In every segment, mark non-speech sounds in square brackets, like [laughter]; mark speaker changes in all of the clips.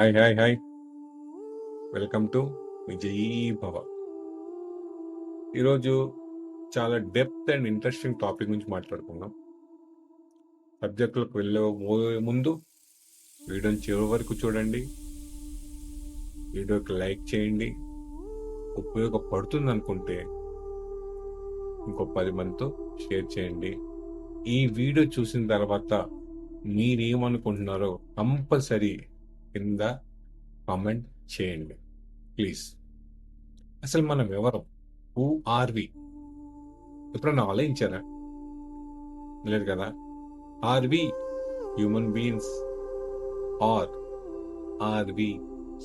Speaker 1: Hi hi hi welcome to Vijayee Bhava ఈరోజు చాలా depth and interesting topic గురించి మాట్లాడుకుందాం. సబ్జెక్టులకు వెళ్ళే ముందు వీడియోని చివరి వరకు చూడండి. వీడియోకి లైక్ చేయండి. ఉపయోగపడుతుంది అనుకుంటే ఇంకో పది మందితో షేర్ చేయండి. ఈ వీడియో చూసిన తర్వాత మీరేమనుకుంటున్నారో కంపల్సరీ కింద కామెంట్ చేయండి. ప్లీజ్. అసలు మనం ఎవరు హూ ఆర్ వి ఎప్పుడన్నా ఆలోచించారా? లేదు కదా? Are we human beings are are we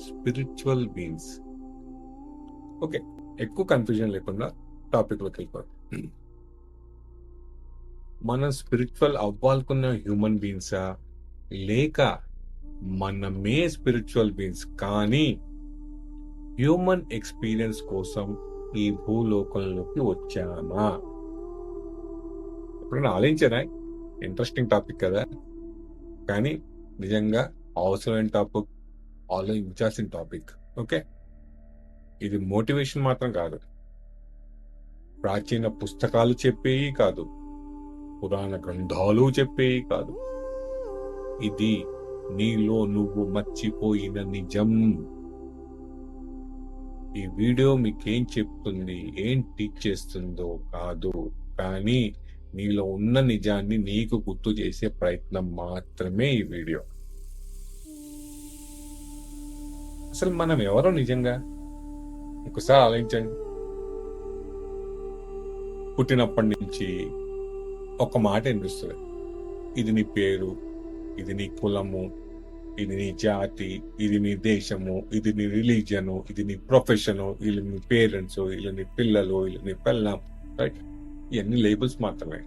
Speaker 1: spiritual beings okay ఎక్కువ కన్ఫ్యూజన్ లేకుండా టాపిక్లోకి వెళ్ళిపోతాం మనం స్పిరిచువల్ అవ్వాలనుకున్న హ్యూమన్ బీయింగ్సా లేక మనమే స్పిరిచువల్ బీన్స్ కానీ హ్యూమన్ ఎక్స్పీరియన్స్ కోసం ఈ భూలోకంలోకి వచ్చామా? ఎప్పుడైనా ఆలోచించారా? ఇంట్రెస్టింగ్ టాపిక్ కదా. కానీ నిజంగా అవసరమైన టాపిక్ ఆలోచించాల్సిన టాపిక్ ఓకే ఇది మోటివేషన్ మాత్రం కాదు. ప్రాచీన పుస్తకాలు చెప్పేవి కాదు. పురాణ గ్రంథాలు చెప్పేవి కాదు. ఇది నీలో నువ్వు మర్చిపోయిన నిజం. ఈ వీడియో మీకేం చెప్తుంది ఏం టీచ్ చేస్తుందో కాదు. కానీ నీలో ఉన్న నిజాన్ని నీకు గుర్తు చేసే ప్రయత్నం మాత్రమే ఈ వీడియో. అసలు మనం ఎవరో నిజంగా? ఒకసారి ఆలోచించండి. పుట్టినప్పటి నుంచి ఒక మాట వినిపిస్తుంది. ఇది నీ పేరు ఇది నీ కులము ఇది నీ జాతి ఇది నీ దేశము ఇది నీ రిలీజను ఇది నీ ప్రొఫెషను వీళ్ళు నీ పేరెంట్స్ వీళ్ళు నీ పిల్లలు వీళ్ళు నీ పిల్లం రైట్ ఇవన్నీ లేబుల్స్ మాత్రమే.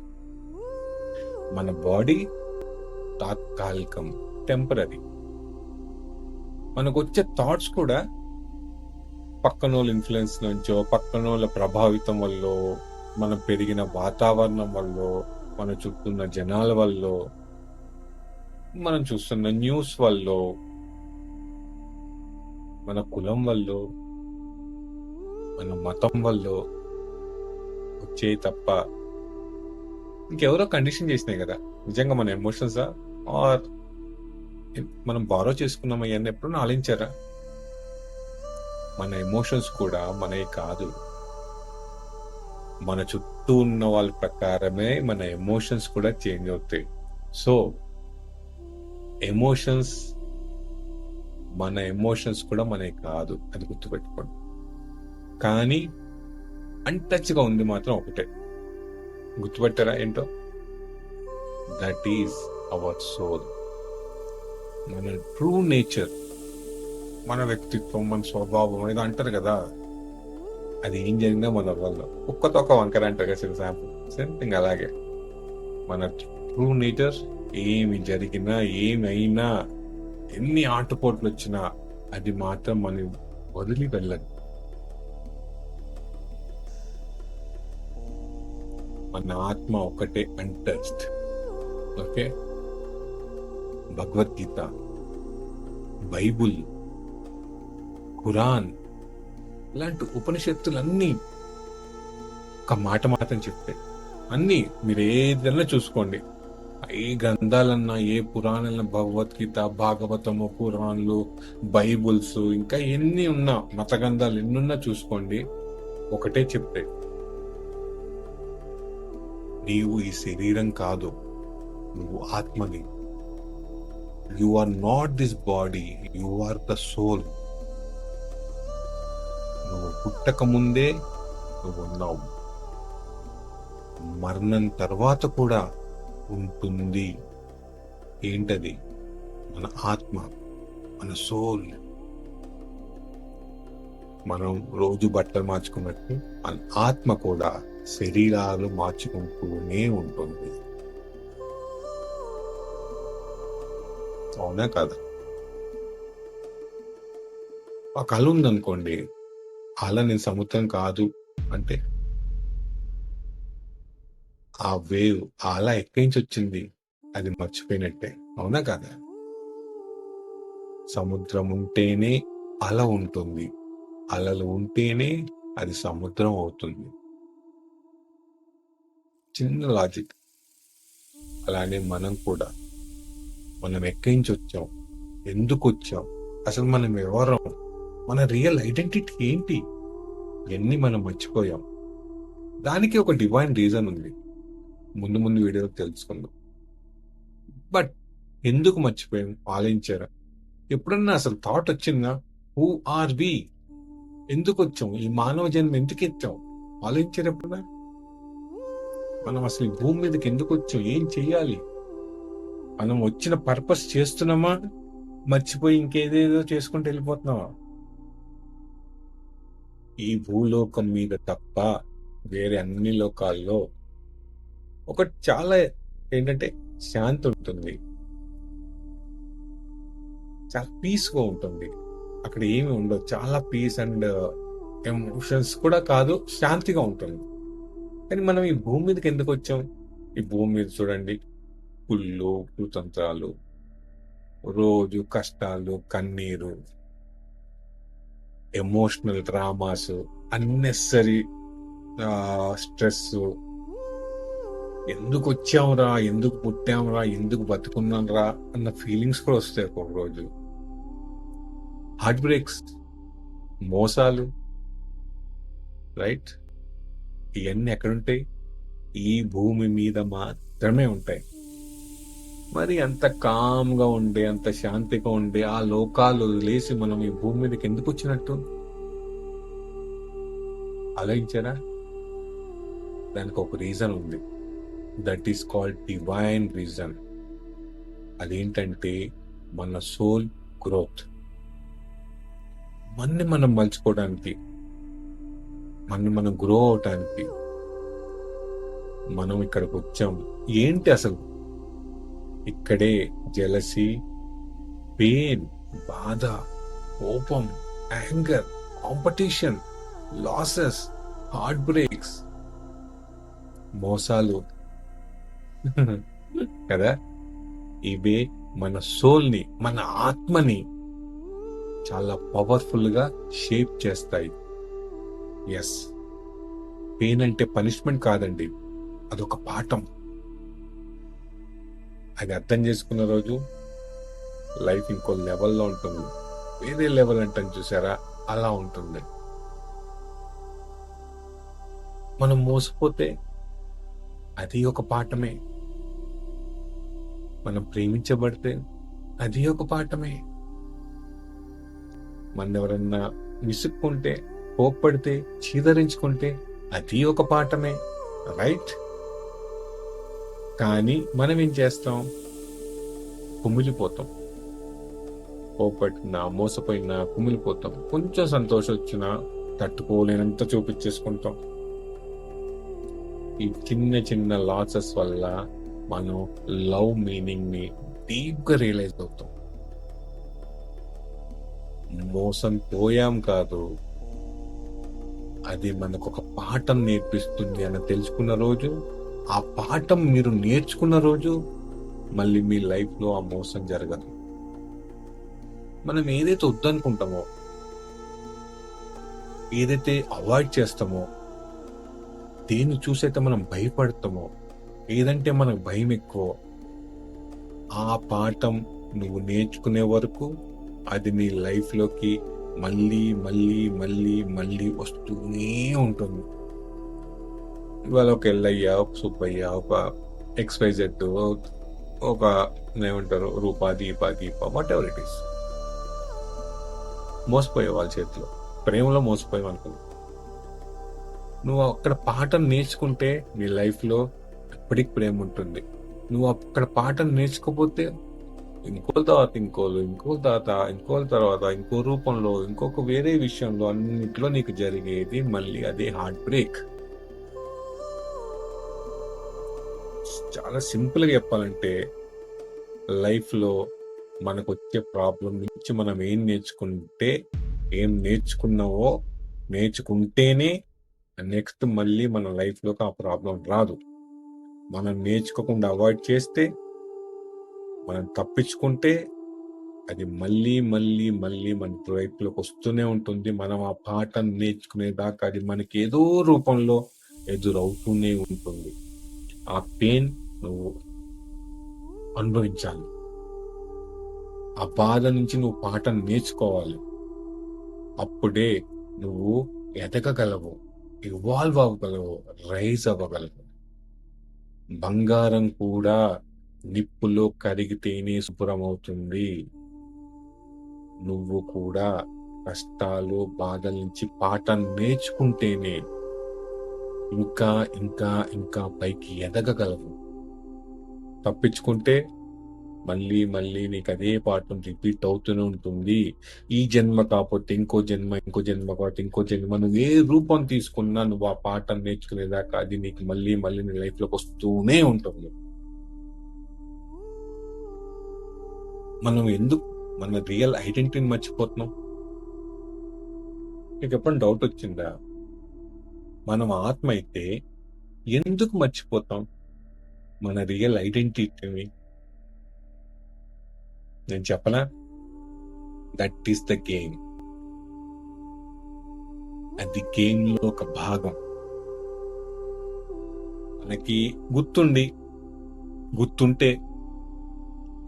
Speaker 1: మన బాడీ తాత్కాలికం టెంపరీ మనకు వచ్చే థాట్స్ కూడా పక్కనోళ్ళ ఇన్ఫ్లుయెన్స్ నుంచో పక్కనోళ్ళ ప్రభావితం వల్ల మనం పెరిగిన వాతావరణం వల్ల మన చుట్టూ ఉన్న జనాల వల్ల మనం చూస్తున్న న్యూస్ వల్ల మన కులం వల్ల మన మతం వల్ల వచ్చే తప్ప ఇంకెవరో కండిషన్ చేసినాయి కదా. నిజంగా మన ఎమోషన్స్ ఆర్ మనం బారో చేసుకున్నాం అవన్నీ ఎప్పుడూ ఆలించారా మన ఎమోషన్స్ కూడా మనవి కాదు. మన చుట్టూ ఉన్న వాళ్ళ ప్రకారమే మన ఎమోషన్స్ కూడా చేంజ్ అవుతాయి. సో ఎమోషన్స్ మన ఎమోషన్స్ కూడా మనకి కాదు అది గుర్తుపెట్టుకోండి. కానీ అన్టచ్గా ఉంది మాత్రం ఒకటే. గుర్తుపెట్టారా ఏంటో? దట్ ఈస్ అవర్ సోల్ మన ట్రూ నేచర్ మన వ్యక్తిత్వం మన స్వభావం ఏదో అంటారు కదా? అది ఏం జరిగినా మన వల్ల. ఒక్కతో ఒక వంకర అంటారు కదా ఎగ్జాంపుల్ సేమ్ థింగ్ అలాగే. మన ట్రూ నేచర్ ఏమి జరిగినా ఏమైనా ఎన్ని ఆటుపోట్లు వచ్చినా అది మాత్రం మనం వదిలి వెళ్ళదు. మన ఆత్మ ఒకటే అంటస్ట్ ఓకే? భగవద్గీత బైబుల్ ఖురాన్ ఇలాంటి ఉపనిషత్తులన్నీ ఒక మాట మాత్రం చెప్తాయి అన్నీ మీరు ఏదైనా చూసుకోండి. ఏ గ్రంథాలన్నా ఏ పురాణాలన్నా భగవద్గీత భాగవతము పురాణాలు బైబుల్స్ ఇంకా ఎన్ని ఉన్నా మత గ్రంథాలు ఎన్నున్నా చూసుకోండి. ఒకటే చెప్తే నీవు ఈ శరీరం కాదు నువ్వు ఆత్మని. You are not this body you are the soul నువ్వు పుట్టక ముందే నువ్వు ఉన్నావు. మరణం తర్వాత కూడా ఉంటుంది. ఏంటది? మన ఆత్మ మన సోల్. మనం రోజు బట్టలు మార్చుకున్నట్టు మన ఆత్మ కూడా శరీరాలు మార్చుకుంటూనే ఉంటుంది. అవునా కదా? ఆ కళ ఉందనుకోండి అలా నేను సముద్రం కాదు అంటే ఆ వేవ్ అలా అల ఎక్కడి నుంచి వచ్చింది అది మర్చిపోయినట్టే. అవునా కదా? సముద్రం ఉంటేనే అల ఉంటుంది. అలలు ఉంటేనే అది సముద్రం అవుతుంది. చిన్న లాజిక్. అలానే మనం కూడా. మనం ఎక్కడి నుంచి వచ్చాం ఎందుకు వచ్చాం అసలు మనం ఎవరం? మన రియల్ ఐడెంటిటీ ఏంటి? ఇవన్నీ మనం మర్చిపోయాం. దానికి ఒక డివైన్ రీజన్ ఉంది. ముందు ముందు వీడియోలో తెలుసుకుందాం. బట్ ఎందుకు మర్చిపోయాం? ఆలోచించారా ఎప్పుడన్నా అసలు థాట్ వచ్చిందా? హూ ఆర్ వి ఎందుకు వచ్చాం? ఈ మానవ జన్మ ఎందుకు ఎత్తాం? ఆలోచించారు ఎప్పుడన్నా? మనం అసలు ఈ భూమి మీదకి ఎందుకు వచ్చాం? ఏం చెయ్యాలి? మనం వచ్చిన పర్పస్ చేస్తున్నామా? మర్చిపోయి ఇంకేదేదో చేసుకుంటూ వెళ్ళిపోతున్నావా ఈ భూలోకం మీద తప్ప వేరే అన్ని లోకాల్లో ఒకటి చాలా ఏంటంటే శాంతి ఉంటుంది చాలా పీస్గా ఉంటుంది. అక్కడ ఏమి ఉండదు. చాలా పీస్ అండ్ ఎమోషన్స్ కూడా కాదు శాంతిగా ఉంటుంది. కానీ మనం ఈ భూమి మీదకి ఎందుకు వచ్చాం? ఈ భూమి మీద చూడండి. కుళ్ళు కుతంత్రాలు రోజు కష్టాలు కన్నీరు ఎమోషనల్ డ్రామాస్ అన్నెసరీ స్ట్రెస్ ఎందుకు వచ్చాంరా ఎందుకు పుట్టాంరా ఎందుకు బతుకున్నాంరా అన్న ఫీలింగ్స్ కూడా వస్తాయి ఒక్కొక్క రోజు. హార్ట్ బ్రేక్స్ మోసాలు రైట్ ఇవన్నీ ఎక్కడుంటాయి? ఈ భూమి మీద మాత్రమే ఉంటాయి. మరి అంత కామ్గా ఉండే అంత శాంతిగా ఉండే ఆ లోకాలు వదిలేసి మనం ఈ భూమి మీదకి ఎందుకు వచ్చినట్టు? ఆలోచించారా? దానికి ఒక రీజన్ ఉంది. That is called divine reason అదేంటంటే మన సోల్ గ్రోత్ మన్ని మనం మలుచుకోవడానికి మన్ని మనం గ్రో అవటానికి మనం ఇక్కడికి వచ్చాం. ఏంటి అసలు? ఇక్కడే జలసి పెయిన్ బాధ కోపం anger competition losses heart breaks మోసాలు [laughs] కదా? ఇవే మన సోల్ని మన ఆత్మని చాలా పవర్ఫుల్గా షేప్ చేస్తాయి. ఎస్ పెయిన్ అంటే పనిష్మెంట్ కాదండి. అదొక పాఠం. అది అర్థం చేసుకున్న రోజు లైఫ్ ఇంకో లెవెల్లో ఉంటుంది. వేరే లెవెల్ అంటే చూసారా? అలా ఉంటుంది. మనం మోసపోతే అది ఒక పాఠమే. మనం ప్రేమించబడితే అది ఒక పాఠమే. మన ఎవరన్నా విసుక్కుంటే కోప్పడితే చీదరించుకుంటే అది ఒక పాఠమే రైట్? కానీ మనం ఏం చేస్తాం? కుమిలిపోతాం. కోపట్టినా మోసపోయినా కుమిలిపోతాం. కొంచెం సంతోషం వచ్చినా తట్టుకోలేనంత చూపించేసుకుంటాం. ఈ చిన్న చిన్న లాసెస్ వల్ల మనం లవ్ మీనింగ్ని రియలైజ్ అవుతాం. మోసం పోయాం కాదు. అది మనకు ఒక పాఠం నేర్పిస్తుంది అని తెలుసుకున్న రోజు ఆ పాఠం మీరు నేర్చుకున్న రోజు మళ్ళీ మీ లైఫ్లో ఆ మోసం జరగదు. మనం ఏదైతే వద్దనుకుంటామో ఏదైతే అవాయిడ్ చేస్తామో దేన్ని చూసైతే మనం భయపడతామో ఏదంటే మనకు భయం ఎక్కువ ఆ పాఠం నువ్వు నేర్చుకునే వరకు అది నీ లైఫ్లోకి మళ్ళీ మళ్ళీ మళ్ళీ మళ్ళీ వస్తూనే ఉంటుంది. ఇవాళ ఒక ఎల్లయ్య ఒక సుబ్బయ్య ఒక ఎక్స్వైజెడ్ ఒక ఏమంటారు Rupa Deepa Deepa whatever it is మోసపోయే వాళ్ళ చేతిలో ప్రేమలో మోసపోయావు అనుకున్నావు నువ్వు అక్కడ పాఠం నేర్చుకుంటే నీ లైఫ్లో ఎప్పటికి ప్రేమ ఉంటుంది. నువ్వు అక్కడ పాఠం నేర్చుకోపోతే ఇంకో తర్వాత ఇంకోలు ఇంకో తర్వాత ఇంకో తర్వాత ఇంకో రూపంలో ఇంకొక వేరే విషయంలో అన్నింటిలో నీకు జరిగేది మళ్ళీ అదే హార్ట్ బ్రేక్ చాలా సింపుల్గా చెప్పాలంటే లైఫ్లో మనకు వచ్చే ప్రాబ్లం నుంచి మనం ఏం నేర్చుకుంటే ఏం నేర్చుకున్నావో నేర్చుకుంటేనే నెక్స్ట్ మళ్ళీ మన లైఫ్లోకి ఆ ప్రాబ్లం రాదు. మనం నేర్చుకోకుండా అవాయిడ్ చేస్తే మనం తప్పించుకుంటే అది మళ్ళీ మళ్ళీ మళ్ళీ మన వైపులోకి వస్తూనే ఉంటుంది. మనం ఆ పాఠం నేర్చుకునేదాకా అది మనకి ఏదో రూపంలో ఎదురవుతూనే ఉంటుంది. ఆ పెయిన్ నువ్వు అనుభవించాలి. ఆ బాధ నుంచి నువ్వు పాఠం నేర్చుకోవాలి. అప్పుడే నువ్వు ఎదగగలవు. Evolve అవ్వగలవు rise అవ్వగలవు. బంగారం కూడా నిప్పులో కరిగితేనే శుభ్రం అవుతుంది నువ్వు కూడా కష్టాలు బాధల నుంచి పాట నేర్చుకుంటేనే ఇంకా ఇంకా ఇంకా పైకి ఎదగగలవు. తప్పించుకుంటే మళ్ళీ మళ్ళీ నీకు అదే పాఠం రిపీట్ అవుతూనే ఉంటుంది. ఈ జన్మ కాకపోతే ఇంకో జన్మ ఇంకో జన్మ కాబట్టి ఇంకో జన్మ. నువ్వు ఏ రూపం తీసుకున్నా నువ్వు ఆ పాఠం నేర్చుకునేదాకా అది నీకు మళ్ళీ మళ్ళీ నీ లైఫ్లోకి వస్తూనే ఉంటుంది. మనం ఎందుకు మన రియల్ ఐడెంటిటీని మర్చిపోతున్నాం? నీకు ఎప్పుడు డౌట్ వచ్చిందా? మనం ఆత్మ అయితే ఎందుకు మర్చిపోతాం? మన రియల్ ఐడెంటిటీని నేను చెప్పనా? దట్ ఈస్ ద గేమ్ అది గేమ్లో ఒక భాగం. మనకి గుర్తుండి గుర్తుంటే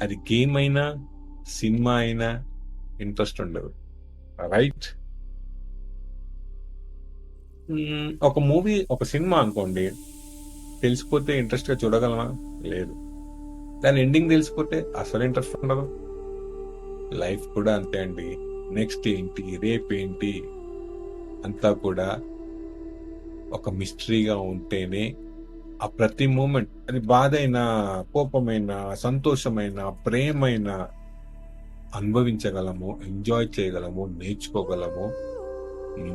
Speaker 1: అది గేమ్ అయినా సినిమా అయినా ఇంట్రెస్ట్ ఉండదు. రైట్ ఒక మూవీ ఒక సినిమా అనుకోండి. తెలిసిపోతే ఇంట్రెస్ట్గా చూడగలమా? లేదు. దాని ఎండింగ్ తెలిసిపోతే అసలు ఇంట్రెస్ట్ ఉండదు. లైఫ్ కూడా అంతే అండి. నెక్స్ట్ ఏంటి? రేపు ఏంటి? అంతా కూడా ఒక మిస్టరీగా ఉంటేనే ఆ ప్రతి మూమెంట్ అది బాధైనా కోపమైన సంతోషమైన ప్రేమైన అనుభవించగలము ఎంజాయ్ చేయగలము నేర్చుకోగలము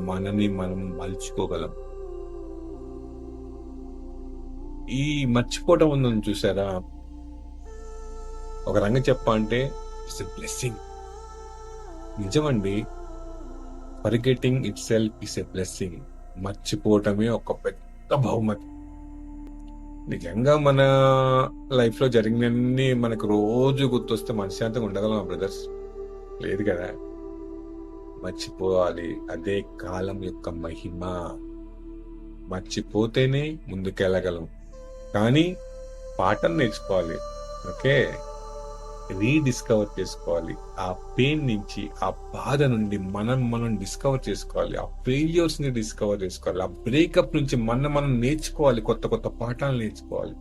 Speaker 1: మనని మనం మలుచుకోగలము. ఈ మర్చిపోవటం ఉందని చూసారా? ఒక రంగం చెప్పా అంటే ఇట్స్ ఎ బ్లెస్సింగ్ నిజమండి. Forgetting itself is a blessing మర్చిపోవటమే ఒక పెద్ద బహుమతి. నిజంగా మన లైఫ్లో జరిగినన్ని మనకు రోజు గుర్తొస్తే మనశ్శాంతంగా ఉండగలం బ్రదర్స్. లేదు కదా? మర్చిపోవాలి. అదే కాలం యొక్క మహిమ. మర్చిపోతేనే ముందుకెళ్ళగలం. కానీ పాఠం నేర్చుకోవాలి. ఓకే? రీడిస్కవర్ చేసుకోవాలి. ఆ పెయిన్ నుంచి ఆ బాధ నుండి మనం మనం డిస్కవర్ చేసుకోవాలి. ఆ ఫెయిల్యూర్స్ని డిస్కవర్ చేసుకోవాలి. ఆ బ్రేకప్ నుంచి మనం మనం నేర్చుకోవాలి. కొత్త కొత్త పాఠాలు నేర్చుకోవాలి.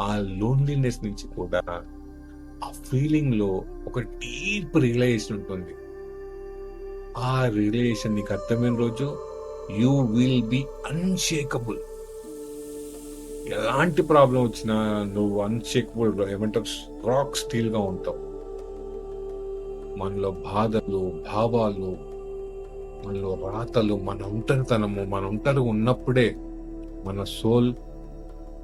Speaker 1: ఆ లోన్లీనెస్ నుంచి కూడా ఆ ఫీలింగ్లో ఒక డీప్ రియలైజేషన్ ఉంటుంది. ఆ రియలైజేషన్ నీకు అర్థమైన రోజు యూ విల్ బి అన్షేకబుల్ ఎలాంటి ప్రాబ్లం వచ్చినా నువ్వు అన్షేకబుల్ ఏమంటారు రాక్ స్టీల్గా ఉంటావు. మనలో బాధలు భావాలు మనలో రాతలు మన ఒంటరితనము మన ఒంటరి ఉన్నప్పుడే మన సోల్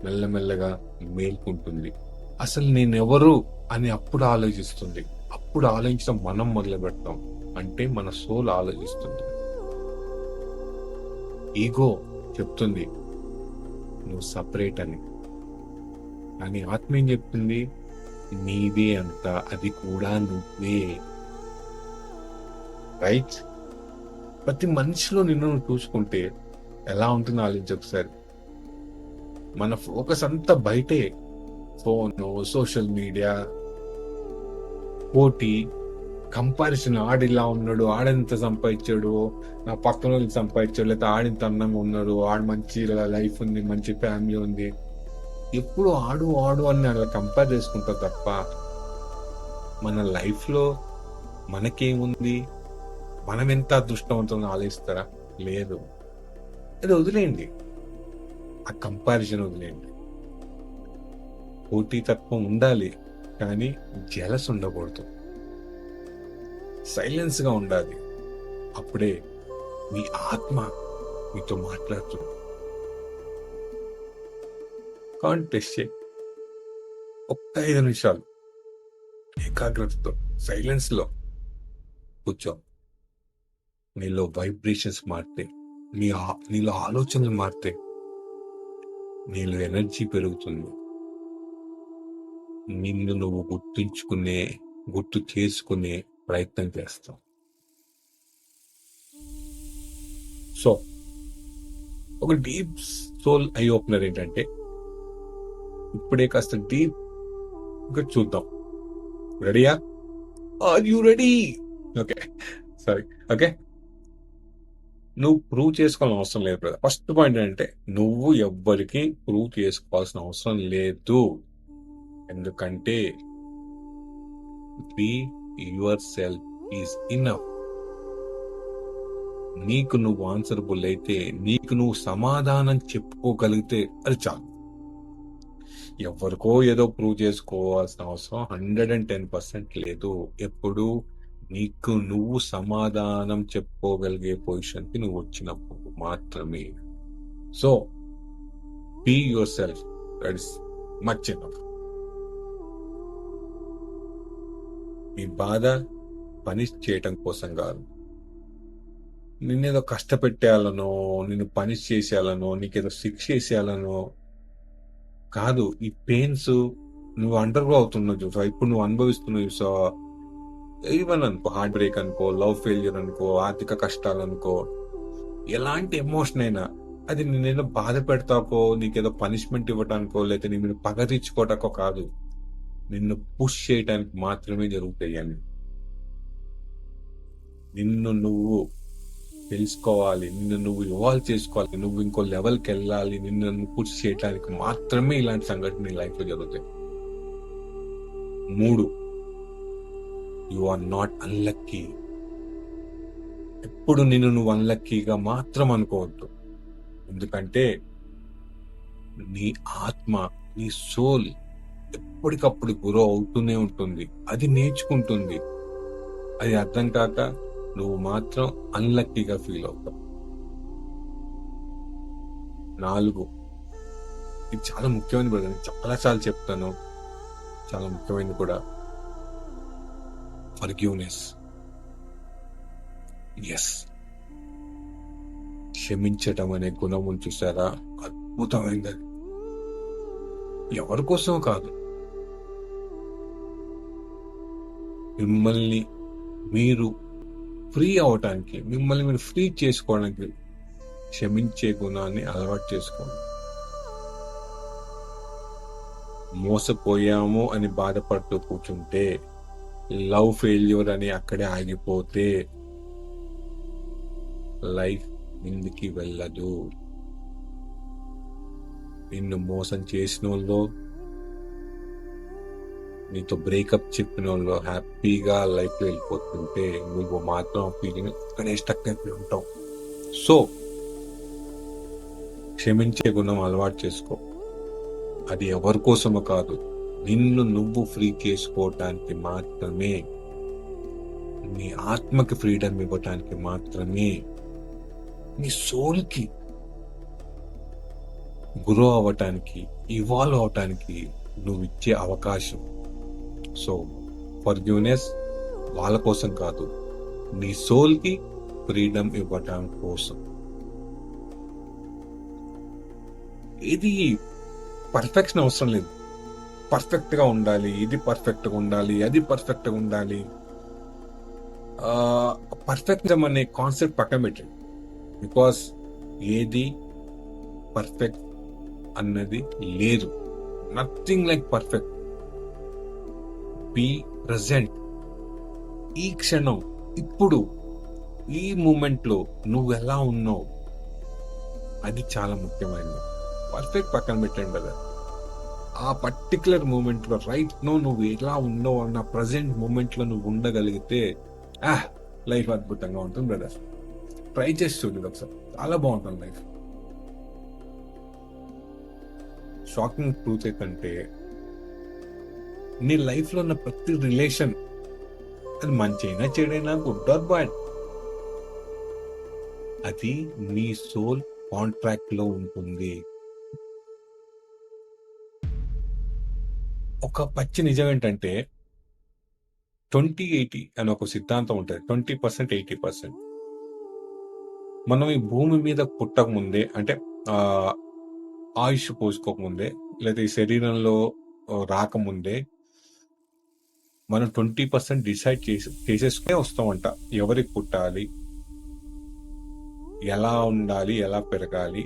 Speaker 1: మెల్లమెల్లగా మేల్కుంటుంది. అసలు నేనెవరు అని అప్పుడు ఆలోచిస్తుంది. అప్పుడు ఆలోచించడం మనం మొదలు పెడతాం అంటే మన సోల్ ఆలోచిస్తుంది. ఈగో చెప్తుంది. నువ్వు సపరేట్ అని. కానీ ఆత్మ ఏం చెప్తుంది? నీవే అంత అది కూడా నువ్వే. రైట్ ప్రతి మనిషిలో నిన్ను నువ్వు చూసుకుంటే ఎలా ఉంటుందో ఆలోచించి ఒకసారి. మన ఫోకస్ అంతా బయటే. ఫోన్ సోషల్ మీడియా పోటీ కంపారిజన్ ఆడిలా ఉన్నాడు ఆడెంత సంపాదించాడు నా పక్కన వాళ్ళకి సంపాదించాడు లేకపోతే ఆడింత అన్నంగా ఉన్నాడు ఆడు మంచి లైఫ్ ఉంది మంచి ఫ్యామిలీ ఉంది. ఎప్పుడు ఆడు ఆడు అని అలా కంపేర్ చేసుకుంటా తప్ప మన లైఫ్లో మనకేముంది? మనం ఎంత అదృష్టవంతం ఆలోచిస్తారా? లేదు. అది వదిలేయండి. ఆ కంపారిజన్ వదిలేయండి. పోటీతత్వం ఉండాలి కానీ జలస్ ఉండకూడదు. సైలెన్స్గా ఉండాలి. అప్పుడే మీ ఆత్మ మీతో మాట్లాడుతుంది. కాంటెస్ట్ చేయి. ఒక్క ఐదు నిమిషాలు. ఏకాగ్రతతో సైలెన్స్లో కూర్చో. నీలో వైబ్రేషన్స్ మారితే నీ ఆ- నీలో ఆలోచనలు మారితే నీలో ఎనర్జీ పెరుగుతుంది. నిన్ను నువ్వు గుర్తుంచుకునే గుర్తు చేసుకునే ప్రయత్నం చేస్తాం. సో ఒక డీప్ సోల్ ఐ ఓపెనర్ ఏంటంటే ఇప్పుడే కాస్త డీప్గా చూద్దాం. రెడీయా? Are you ready? Okay sorry okay. నువ్వు ప్రూవ్ చేసుకోవాల్సిన అవసరం లేదు బ్రదర్. ఫస్ట్ పాయింట్ ఏంటంటే నువ్వు ఎవ్వరికి ప్రూవ్ చేసుకోవాల్సిన అవసరం లేదు. ఎందుకంటే be yourself is enough నీకు నువ్వు ఆన్సరబుల్ అయితే నీకు నువ్వు సమాధానం చెప్పుకోగలిగితే అది చాలు. ఎవరికో ఏదో ప్రూవ్ చేసుకోవాల్సిన అవసరం హండ్రెడ్ అండ్ టెన్ పర్సెంట్ లేదు. ఎప్పుడు నీకు నువ్వు సమాధానం చెప్పుకోగలిగే పొజిషన్కి నువ్వు వచ్చినప్పుడు మాత్రమే. So be yourself that is much enough మీ బాధ పని చేయటం కోసం కాదు. నిన్నేదో కష్టపెట్టేయాలనో నిన్ను పని చేసేయాలనో నీకేదో శిక్ష చేసేయాలనో కాదు. ఈ పెయిన్స్ నువ్వు అండర్గ్రో అవుతున్నావు చూసా ఇప్పుడు నువ్వు అనుభవిస్తున్నావు చూసా ఈవెన్ అనుకో హార్ట్ బ్రేక్ అనుకో లవ్ ఫెయిల్యూర్ అనుకో ఆర్థిక కష్టాలు అనుకో ఎలాంటి ఎమోషన్ అయినా అది నేనేదో బాధ పెడతాకో నీకేదో పనిష్మెంట్ ఇవ్వటానికో లేకపోతే నీ మీద పగ తెచ్చుకోవటాకో కాదు. నిన్ను పుష్ చేయటానికి మాత్రమే జరుగుతాయి అని నిన్ను నువ్వు తెలుసుకోవాలి నిన్ను నువ్వు ఇవాల్వ్ చేసుకోవాలి నువ్వు ఇంకో లెవెల్కి వెళ్ళాలి నిన్ను నువ్వు పుష్ చేయడానికి మాత్రమే ఇలాంటి సంఘటన నీ లైఫ్లో జరుగుతాయి. మూడు యు ఆర్ నాట్ అన్లక్కీ ఎప్పుడు నిన్ను నువ్వు అన్లక్కీగా మాత్రం అనుకోవద్దు. ఎందుకంటే నీ ఆత్మ నీ సోల్ ఎప్పటికప్పుడు గురో అవుతూనే ఉంటుంది. అది నేర్చుకుంటుంది. అది అర్థం కాక నువ్వు మాత్రం అన్లక్కీగా ఫీల్ అవుతావు. నాలుగు. ఇది చాలా ముఖ్యమైనది బ్రదర్ నేను చాలా సార్లు చెప్తాను. చాలా ముఖ్యమైనది కూడా. ఫర్గ్యూనెస్ ఎస్ క్షమించటం అనే గుణం చూసారా? అద్భుతమైనది ఎవరి కోసం కాదు. మిమ్మల్ని మీరు ఫ్రీ అవటానికి మిమ్మల్ని మీరు ఫ్రీ చేసుకోవడానికి క్షమించే గుణాన్ని అలవాటు చేసుకోండి. మోసపోయాము అని బాధపడుతూ కూర్చుంటే లవ్ ఫెయిల్యూర్ అని అక్కడే ఆగిపోతే లైఫ్ ముందుకి వెళ్ళదు. నిన్ను మోసం చేసిన వాళ్ళు నీతో బ్రేకప్ చెప్పిన వాళ్ళు హ్యాపీగా లైఫ్ వెళ్ళిపోతుంటే నువ్వు మాత్రం ఫీలింగ్ అక్కడే స్టక్ అయిపోయి ఉంటావు. సో క్షమించే గుణం అలవాటు చేసుకో. అది ఎవరి కోసమో కాదు. నిన్ను నువ్వు ఫ్రీ చేసుకోవటానికి మాత్రమే నీ ఆత్మకి ఫ్రీడమ్ ఇవ్వటానికి మాత్రమే నీ సోల్కి గ్రో అవ్వటానికి ఇవాల్వ్ అవటానికి నువ్వు ఇచ్చే అవకాశం. సో ఫర్గ్యూనెస్ వాళ్ళ కోసం కాదు నీ సోల్కి ఫ్రీడమ్ ఇవ్వటం కోసం. ఇది పర్ఫెక్షన్ అవసరం లేదు. పర్ఫెక్ట్గా ఉండాలి ఇది పర్ఫెక్ట్గా ఉండాలి అది పర్ఫెక్ట్గా ఉండాలి. పర్ఫెక్ట్ అనే కాన్సెప్ట్ పక్కన పెట్టండి. బికాస్ ఏది పర్ఫెక్ట్ అన్నది లేదు. Nothing like perfect be present ఈ క్షణం ఇప్పుడు ఈ మూమెంట్లో నువ్వు ఎలా ఉన్నావు? అది చాలా ముఖ్యమైనది. పర్ఫెక్ట్ పక్కన పెట్టండి కదా ఆ పర్టికులర్ మూమెంట్లో రైట్ నో నువ్వు ఎలా ఉన్నావు అన్న ప్రజెంట్ మూమెంట్లో నువ్వు ఉండగలిగితే ah, ఆహ్ లైఫ్ అద్భుతంగా ఉంటుంది బ్రదర్ ట్రై చేసి చూడండి ఒకసారి. చాలా బాగుంటుంది లైఫ్ షాకింగ్ ట్రూత్ ఏంటంటే నీ లైఫ్లో ఉన్న ప్రతి రిలేషన్ అది మంచైనా చెడైనా గుడ్ ఆర్ బ్యాడ్ అది నీ సోల్ కాంట్రాక్ట్లో ఉంటుంది. ఒక పచ్చి నిజం ఏంటంటే ట్వంటీ ఎయిటీ అని ఒక సిద్ధాంతం ఉంటుంది. ట్వంటీ పర్సెంట్ ఎయిటీ పర్సెంట్ మనం ఈ భూమి మీద పుట్టక ముందే అంటే ఆయుష్ పోసుకోకముందే లేదా ఈ శరీరంలో రాకముందే మనం ట్వంటీ పర్సెంట్ డిసైడ్ చేసి చేసేసుకునే వస్తామంట. ఎవరికి పుట్టాలి ఎలా ఉండాలి ఎలా పెరగాలి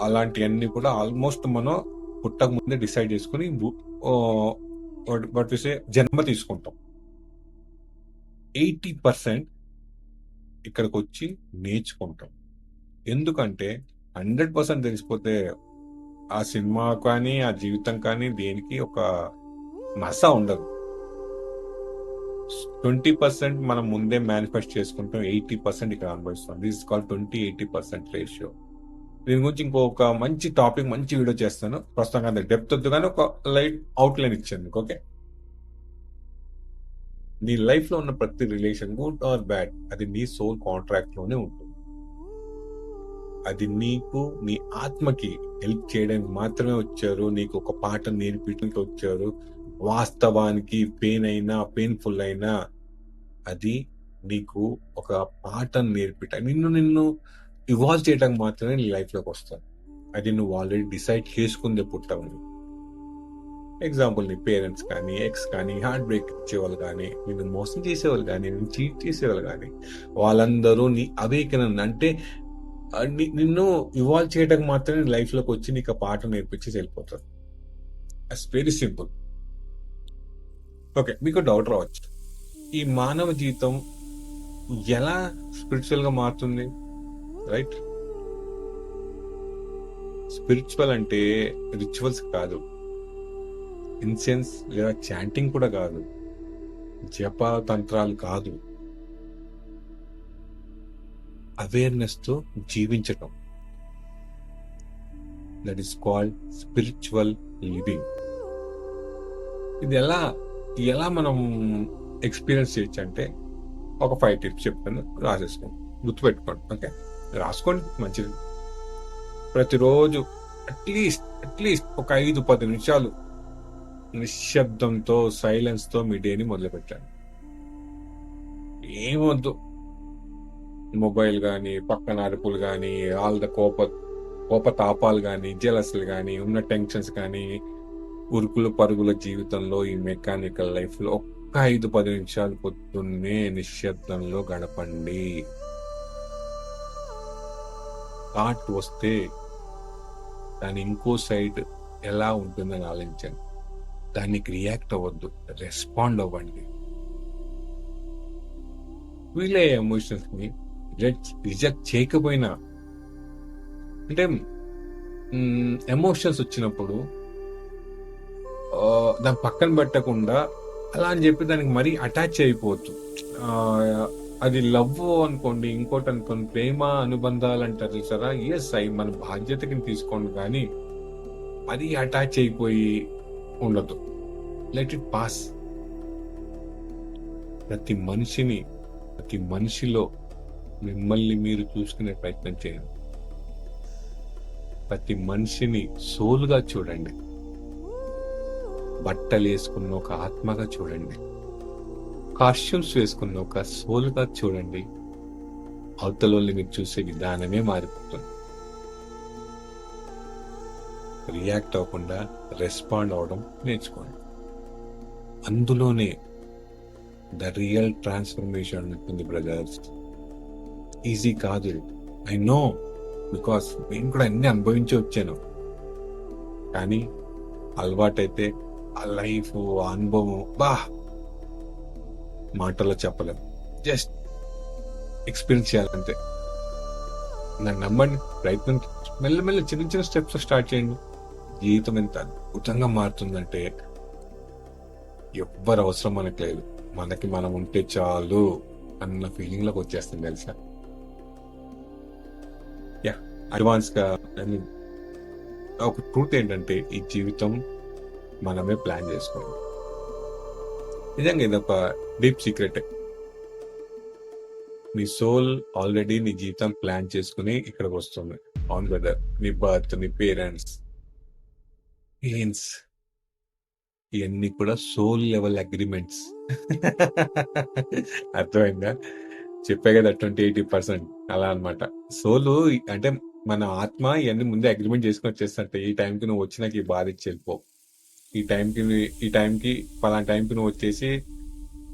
Speaker 1: అలాంటివన్నీ కూడా ఆల్మోస్ట్ మనం పుట్టక ముందే డిసైడ్ చేసుకుని వాటి జన్మ తీసుకుంటాం. ఎయిటీ పర్సెంట్ ఇక్కడికి వచ్చి నేర్చుకుంటాం. ఎందుకంటే హండ్రెడ్ పర్సెంట్ తెలిసిపోతే ఆ సినిమా కానీ ఆ జీవితం కానీ దేనికి ఒక మసా ఉండదు. ట్వంటీ పర్సెంట్ మనం ముందే మేనిఫెస్ట్ చేసుకుంటాం ఎయిటీ పర్సెంట్ ఇక్కడ అనుభవిస్తాం. This call twenty eighty percent ratio దీని గురించి ఇంకొక మంచి టాపిక్ మంచి వీడియో చేస్తాను. ప్రస్తుతం అంత డెప్త్ వద్దు కానీ ఒక లైట్ అవుట్ లైన్ ఇచ్చాను మీకు ఓకే నీ లైఫ్లో ఉన్న ప్రతి రిలేషన్ గుడ్ ఆర్ బ్యాడ్ అది నీ సోల్ కాంట్రాక్ట్లోనే ఉంటుంది. అది నీకు నీ ఆత్మకి హెల్ప్ చేయడానికి మాత్రమే వచ్చారు. నీకు ఒక పాట నేర్పించడానికి వచ్చారు. వాస్తవానికి పెయిన్ అయినా పెయిన్ఫుల్ అయినా అది నీకు ఒక పాఠం నేర్పిట నిన్ను నిన్ను ఇవాల్వ్ చేయడానికి మాత్రమే నీ లైఫ్లోకి వస్తాను అది నువ్వు ఆల్రెడీ డిసైడ్ చేసుకుందే పుట్టావు ఎగ్జాంపుల్ నీ పేరెంట్స్ కానీ ఎక్స్ కానీ హార్ట్ బ్రేక్ ఇచ్చేవాళ్ళు కానీ నిన్ను మోసం చేసేవాళ్ళు కానీ నేను చీట్ చేసేవాళ్ళు కానీ వాళ్ళందరూ నీ అవేకనని అంటే నిన్ను ఇవాల్వ్ చేయడానికి మాత్రమే లైఫ్లోకి వచ్చి నీకు ఆ పాట నేర్పించి వెళ్ళిపోతారు. అట్స్ వెరీ సింపుల్ ఓకే మీకు డౌట్ రావచ్చు. ఈ మానవ జీవితం ఎలా స్పిరిచువల్గా మారుతుంది? రైట్ స్పిరిచువల్ అంటే రిచువల్స్ కాదు. ఇన్సెన్స్ లేదా చాంటింగ్ కూడా కాదు. జప తంత్రాలు కాదు. అవేర్నెస్తో జీవించటం. That is called spiritual living ఇది ఎలా ఎలా మనం ఎక్స్పీరియన్స్ చేయొచ్చు అంటే ఒక ఫైవ్ టిప్స్ చెప్తాను రాసేసుకోండి. గుర్తుపెట్టుకోండి ఓకే? రాసుకోండి మంచిది. ప్రతిరోజు అట్లీస్ట్ అట్లీస్ట్ ఒక ఐదు పది నిమిషాలు నిశ్శబ్దంతో సైలెన్స్తో మీ డేని మొదలుపెట్టాను ఏమొద్దు. మొబైల్ కానీ పక్కన అరుపులు కానీ ఆల్ ద కోప కోప తాపాలు కానీ జలస్లు కానీ ఉన్న టెన్షన్స్ కానీ ఉరుకుల పరుగుల జీవితంలో ఈ మెకానికల్ లైఫ్లో ఒక్క ఐదు పది నిమిషాలు పొద్దున్నే నిశ్శబ్దంలో గడపండి. థాట్ వస్తే దాని ఇంకో సైడ్ ఎలా ఉంటుందని ఆలోచించండి. దానికి రియాక్ట్ అవ్వద్దు రెస్పాండ్ అవ్వండి. వీలే ఎమోషన్స్ని జడ్జ్ రిజెక్ట్ చేయకపోయినా అంటే ఎమోషన్స్ వచ్చినప్పుడు దాన్ని పక్కన పెట్టకుండా అలా అని చెప్పి దానికి మరీ అటాచ్ అయిపోవచ్చు అది లవ్ అనుకోండి ఇంకోటి అనుకోండి ప్రేమ అనుబంధాలు అంటారు సరా ఎస్ అవి మన బాధ్యతకి తీసుకోండి కానీ మరీ అటాచ్ అయిపోయి ఉండదు లెట్ ఇట్ పాస్ ప్రతి మనిషిని ప్రతి మనిషిలో మిమ్మల్ని మీరు చూసుకునే ప్రయత్నం చేయండి. ప్రతి మనిషిని సోలుగా చూడండి. బట్టలు వేసుకున్న ఒక ఆత్మగా చూడండి. కాస్ట్యూమ్స్ వేసుకున్న ఒక సోలుగా చూడండి. అవతలని మీరు చూసే విధానమే మారిపోతుంది. రియాక్ట్ అవ్వకుండా రెస్పాండ్ అవడం నేర్చుకోండి. అందులోనే ద రియల్ ట్రాన్స్ఫర్మేషన్ ఉంటుంది బ్రదర్స్. ఈజీ కాదు. ఐ నో బికాస్ నేను కూడా అన్ని అనుభవించి వచ్చాను. కానీ అలవాటైతే ఆ లైఫ్ ఆ అనుభవం బా! మాటల్లో చెప్పలేం. జస్ట్ ఎక్స్పీరియన్స్ చేయాలంతే. నన్ను నమ్మండి ప్రయత్నం మెల్లమెల్ల చిన్న చిన్న స్టెప్స్ స్టార్ట్ చేయండి. జీవితం ఎంత అద్భుతంగా మారుతుందంటే ఎవ్వరు అవసరం మనకు లేదు. మనకి మనం ఉంటే చాలు అన్న ఫీలింగ్లోకి వచ్చేస్తుంది తెలుసా? అడ్వాన్స్గా అడ్వాన్స్గా ఒక ట్రూత్ ఏంటంటే ఈ జీవితం మనమే ప్లాన్ చేసుకోండి నిజంగా ఇది ఒక డీప్ సీక్రెట్. నీ సోల్ ఆల్రెడీ నీ జీవితం ప్లాన్ చేసుకుని ఇక్కడికి వస్తుంది. ఆన్ వెదర్ నీ బర్త్ నీ పేరెంట్స్ ఫీలింగ్స్ ఇవన్నీ కూడా సోల్ లెవెల్ అగ్రిమెంట్స్. అర్థమైందా? చెప్పే కదా ట్వంటీ ఎయిటీ పర్సెంట్ అలా అన్నమాట. సోలు అంటే మన ఆత్మ ఇవన్నీ ముందే అగ్రిమెంట్ చేసుకుని వచ్చేస్తుంట ఈ టైంకి నువ్వు వచ్చి నాకు ఈ బాధ ఇచ్చి వెళ్ళిపో. ఈ టైంకి ఈ టైంకి పలానా టైంకి నువ్వు వచ్చేసి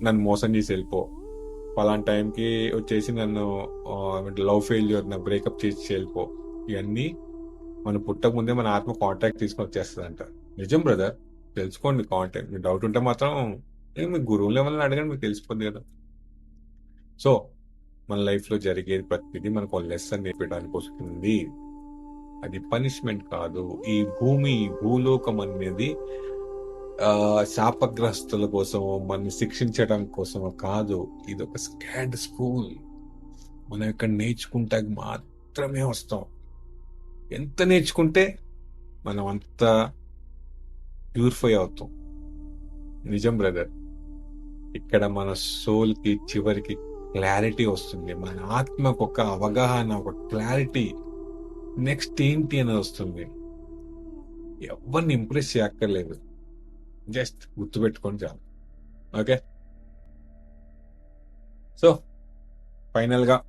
Speaker 1: నన్ను మోసం చేసి వెళ్ళిపో. పలానా టైంకి వచ్చేసి నన్ను లవ్ ఫెయిల్యూర్ నా బ్రేకప్ చేసి వెళ్ళిపో. ఇవన్నీ మన పుట్టక ముందే మన ఆత్మ కాంటాక్ట్ తీసుకొని వచ్చేస్తుంది అంట నిజం బ్రదర్ తెలుసుకోండి కాంటాక్ట్ మీకు డౌట్ ఉంటే మాత్రం మీ గురువులు ఏమైనా అడగండి మీకు తెలిసిపోద్ది కదా. సో మన లైఫ్లో జరిగేది ప్రతిదీ మనకు ఒక లెసన్ నేర్పడానికి వస్తుంది. అది పనిష్మెంట్ కాదు. ఈ భూమి ఈ భూలోకం అనేది ఆ శాపగ్రస్తుల కోసం మనల్ని శిక్షించడం కోసం కాదు. ఇది ఒక స్కాడ్ స్కూల్ మనం ఇక్కడ నేర్చుకుంటే మాత్రమే వస్తాం. ఎంత నేర్చుకుంటే మనం అంత ప్యూరిఫై అవుతాం. నిజం బ్రదర్ ఇక్కడ మన సోల్కి చివరికి క్లారిటీ వస్తుంది. మన ఆత్మకు ఒక అవగాహన ఒక క్లారిటీ నెక్స్ట్ ఏంటి అనేది వస్తుంది. ఎవరిని ఇంప్రెస్ చేయక్కర్లేదు. జస్ట్ గుర్తుపెట్టుకొని చాలు. ఓకే? సో ఫైనల్గా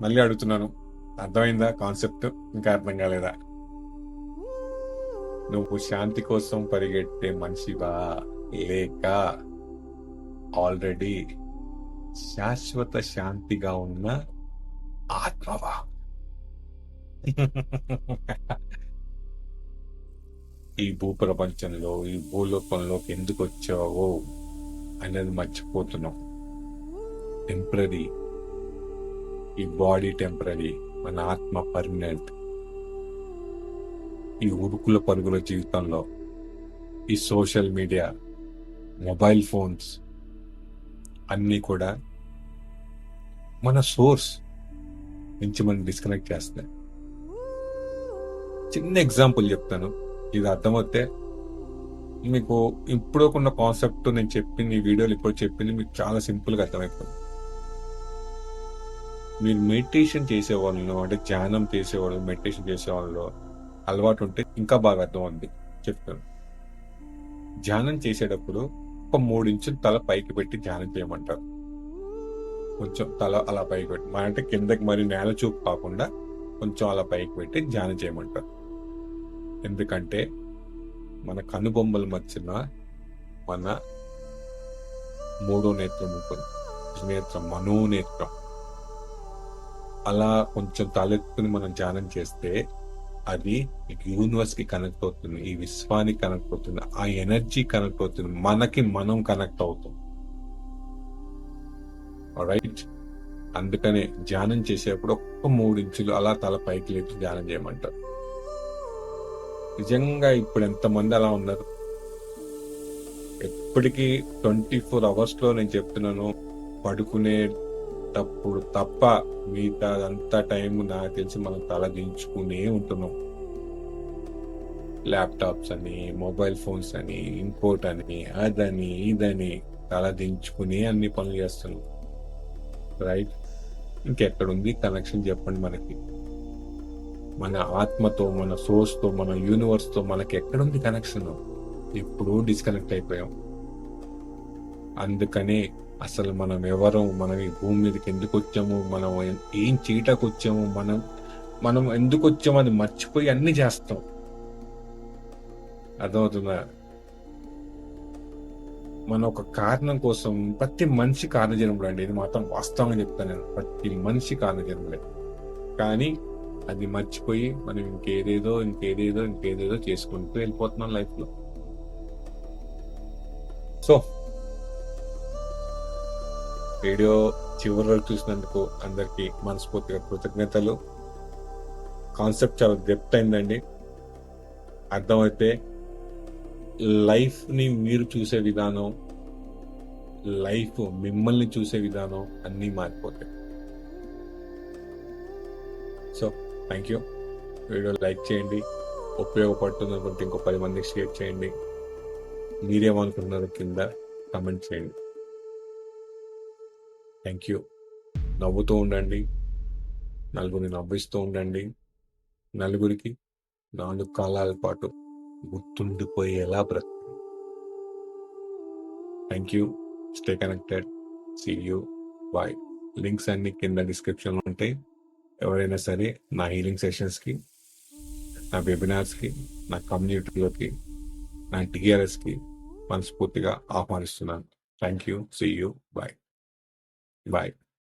Speaker 1: మళ్ళీ అడుగుతున్నాను. అర్థమైందా కాన్సెప్ట్? ఇంకా అర్థం కాలేదా? నువ్వు శాంతి కోసం పరిగెట్టే మనిషివా? లేక ఆల్రెడీ శాశ్వత శాంతిగా ఉన్న ఆత్మవా? ఈ భూప్రపంచంలో ఈ భూలోకంలోకి ఎందుకు వచ్చావో అనేది మర్చిపోతున్నాం. టెంపరీ ఈ బాడీ టెంపరీ మన ఆత్మ పర్మనెంట్ ఈ ఉరుకుల పరుగుల జీవితంలో. ఈ సోషల్ మీడియా మొబైల్ ఫోన్స్ అన్నీ కూడా మన సోర్స్ నుంచి మనం డిస్కనెక్ట్ చేస్తాయి చిన్న ఎగ్జాంపుల్ చెప్తాను. ఇది అర్థమవుతే మీకు ఇప్పుడోకున్న కాన్సెప్ట్ నేను చెప్పింది ఈ వీడియోలు ఇప్పుడు చెప్పింది మీకు చాలా సింపుల్గా అర్థమైపోతుంది. మీరు మెడిటేషన్ చేసేవాళ్ళు అంటే ధ్యానం చేసేవాళ్ళు మెడిటేషన్ చేసేవాళ్ళు అలవాటు ఉంటే ఇంకా బాగా అర్థమైంది చెప్తాను. ధ్యానం చేసేటప్పుడు ఒక మూడు ఇంచులు తల పైకి పెట్టి ధ్యానం చేయమంటారు. కొంచెం తల అలా పైకి పెట్టి మన అంటే కిందకి మరి నేల చూపు కాకుండా కొంచెం అలా పైకి పెట్టి ధ్యానం చేయమంటారు. ఎందుకంటే మన కనుబొమ్మల మధ్యన మన మూడో నేత్రం ఉంటుంది. నేత్రం మనోనేత్రం. అలా కొంచెం తలెత్తుకుని మనం ధ్యానం చేస్తే అది యూనివర్స్కి కనెక్ట్ అవుతుంది ఈ విశ్వానికి కనెక్ట్ అవుతుంది ఆ ఎనర్జీ కనెక్ట్ అవుతుంది మనకి మనం కనెక్ట్ అవుతాం. రైట్ అందుకనే ధ్యానం చేసేప్పుడు ఒక్క మూడు ఇంచులు అలా తల పైకి లేచి ధ్యానం చేయమంటారు. నిజంగా ఇప్పుడు ఎంతమంది అలా ఉన్నారు? ఎప్పటికీ ట్వంటీ ఫోర్ అవర్స్లో నేను చెప్తున్నాను పడుకునేటప్పుడు తప్ప మిగతా అంతా టైం నాకు తెలిసి మనం తల దించుకునే ఉంటున్నాం. ల్యాప్టాప్స్ అని మొబైల్ ఫోన్స్ అని ఇంపోర్ట్ అని అదని ఇదని తల దించుకుని అన్ని పనులు చేస్తున్నాం. రైట్ ఇంకెక్కడ ఉంది కనెక్షన్ చెప్పండి మనకి. మన ఆత్మతో మన సోర్స్తో మన యూనివర్స్తో మనకి ఎక్కడుంది కనెక్షన్ ఎప్పుడూ డిస్కనెక్ట్ అయిపోయాం. అందుకనే అసలు మనం ఎవరం మనం ఈ భూమి మీదకి ఎందుకు వచ్చాము మనం ఏం చీటకు వచ్చాము మనం మనం ఎందుకు వచ్చాము అది మర్చిపోయి అన్ని చేస్తాం. అర్థమవుతుందా? మన ఒక కారణం కోసం ప్రతి మనిషి కారణజన్ముడు అండి. ఇది మాత్రం వాస్తవంగా చెప్తాను నేను. ప్రతి మనిషి కారణజన్ముడే కానీ అది మర్చిపోయి మనం ఇంకేదేదో ఇంకేదేదో ఇంకేదేదో చేసుకుంటూ వెళ్ళిపోతున్నాం లైఫ్లో. సో వీడియో చివరి వరకు చూసినందుకు అందరికి మనస్ఫూర్తిగా కృతజ్ఞతలు. కాన్సెప్ట్ చాలా డెప్త్ అయిందండి. అర్థమైతే లైఫ్ని మీరు చూసే విధానం లైఫ్ మిమ్మల్ని చూసే విధానం అన్నీ మారిపోతాయి. So thank you video like చేయండి. ఉపయోగపడుతుంది అనుకుంటే ఇంకో పది మందికి షేర్ చేయండి. మీరేమనుకుంటున్నారు కింద కమెంట్ చేయండి. థ్యాంక్ యూ నవ్వుతూ ఉండండి. నలుగురిని నవ్విస్తూ ఉండండి. నలుగురికి నాలుగు కాలాల పాటు గుర్తుండిపోయేలా బ్రతు thank you stay connected see you bye links అన్ని కింద డిస్క్రిప్షన్లో ఉంటాయి. ఎవరైనా సరే నా హీలింగ్ సెషన్స్కి నా వెబినార్స్కి నా కమ్యూనిటీలోకి నా టీఆర్ఎస్కి మనస్ఫూర్తిగా ఆహ్వానిస్తున్నాను. Thank you see you bye bye